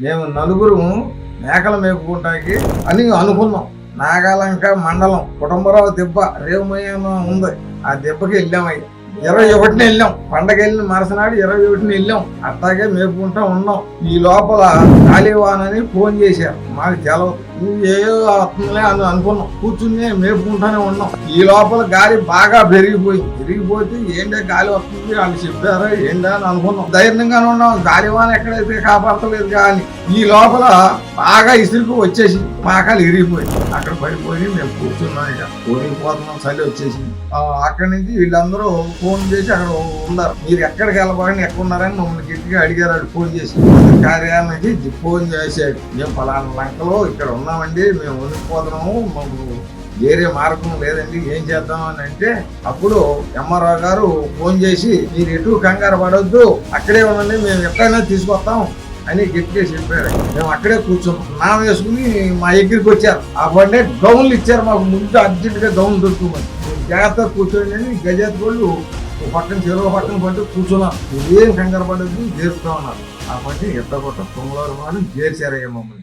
మేము నలుగురు మేకలు మేపుకుంటానికి అని అనుకున్నాం. నాగాలంక మండలం కుటుంబరావు దెబ్బ రేవుమయ్య ఉంది. ఆ దెబ్బకి వెళ్ళామయ్యా ఇరవై ఒకటిని వెళ్ళాం. పండగ వెళ్ళిన మరుసనాడు ఇరవై ఒకటిని వెళ్ళాం. అట్లాగే మేపుకుంటా ఉన్నాం. ఈ లోపల కాళీవానని ఫోన్ చేశారు. మాకు తెలవదు నువ్వు ఏదో వస్తుందిలే అని అనుకున్నాం. కూర్చుని మేపుకుంటానే ఉన్నాం. ఈ లోపల గాలి బాగా పెరిగిపోయింది. పెరిగిపోతే ఏంటో గాలి వస్తుంది? వాళ్ళు చెప్పారు? ఏంటో అని అనుకున్నాం. ధైర్యంగానే ఉన్నాం. గాలివాన్ ఎక్కడైతే కాపాడతలేదు కానీ ఈ లోపల బాగా ఇసురుకు వచ్చేసి పాకాలు ఇరిగిపోయింది అక్కడ పడిపోయి మేము కూర్చున్నాం ఇక. పోయిపోతున్నాం చలి వచ్చేసి అక్కడి నుంచి వీళ్ళందరూ ఫోన్ చేసి అక్కడ ఉన్నారు. మీరు ఎక్కడికి వెళ్ళబోకండి ఎక్కడ ఉన్నారని మమ్మల్ని గట్టిగా అడిగారు. అక్కడ ఫోన్ చేసి కార్యాలయానికి ఫోన్ చేశాడు మేము పలానా లంకలో ఇక్కడ ఉన్నామండి మేము ఉండిపోతున్నాము మాకు వేరే మార్గం లేదండి ఏం చేద్దాం అని అంటే అప్పుడు ఎంఆర్ఓ గారు ఫోన్ చేసి మీరు ఎటు కంగారు పడొద్దు అక్కడే ఉండండి మేము ఎక్కడైనా తీసుకొస్తాం. అని గట్టిగా చెప్పారు. మేము అక్కడే కూర్చున్నాం. నా వేసుకుని మా దగ్గరికి వచ్చారు. ఆ బండే గౌన్లు ఇచ్చారు మాకు. ముందు అర్జెంట్గా గౌన్లు దొరుకుతుంది జాగ్రత్తగా కూర్చోండి అని గజాత్ వాళ్ళు ఒక పక్కన చెరువు పక్కన పట్టు కూర్చున్నాం. ఏం కంగారు పడద్దు చేరుతా ఉన్నారు. ఆ పట్టి ఎత్త కొట్ట తొమ్మిది వాళ్ళు చేర్చారయ్య మమ్మల్ని.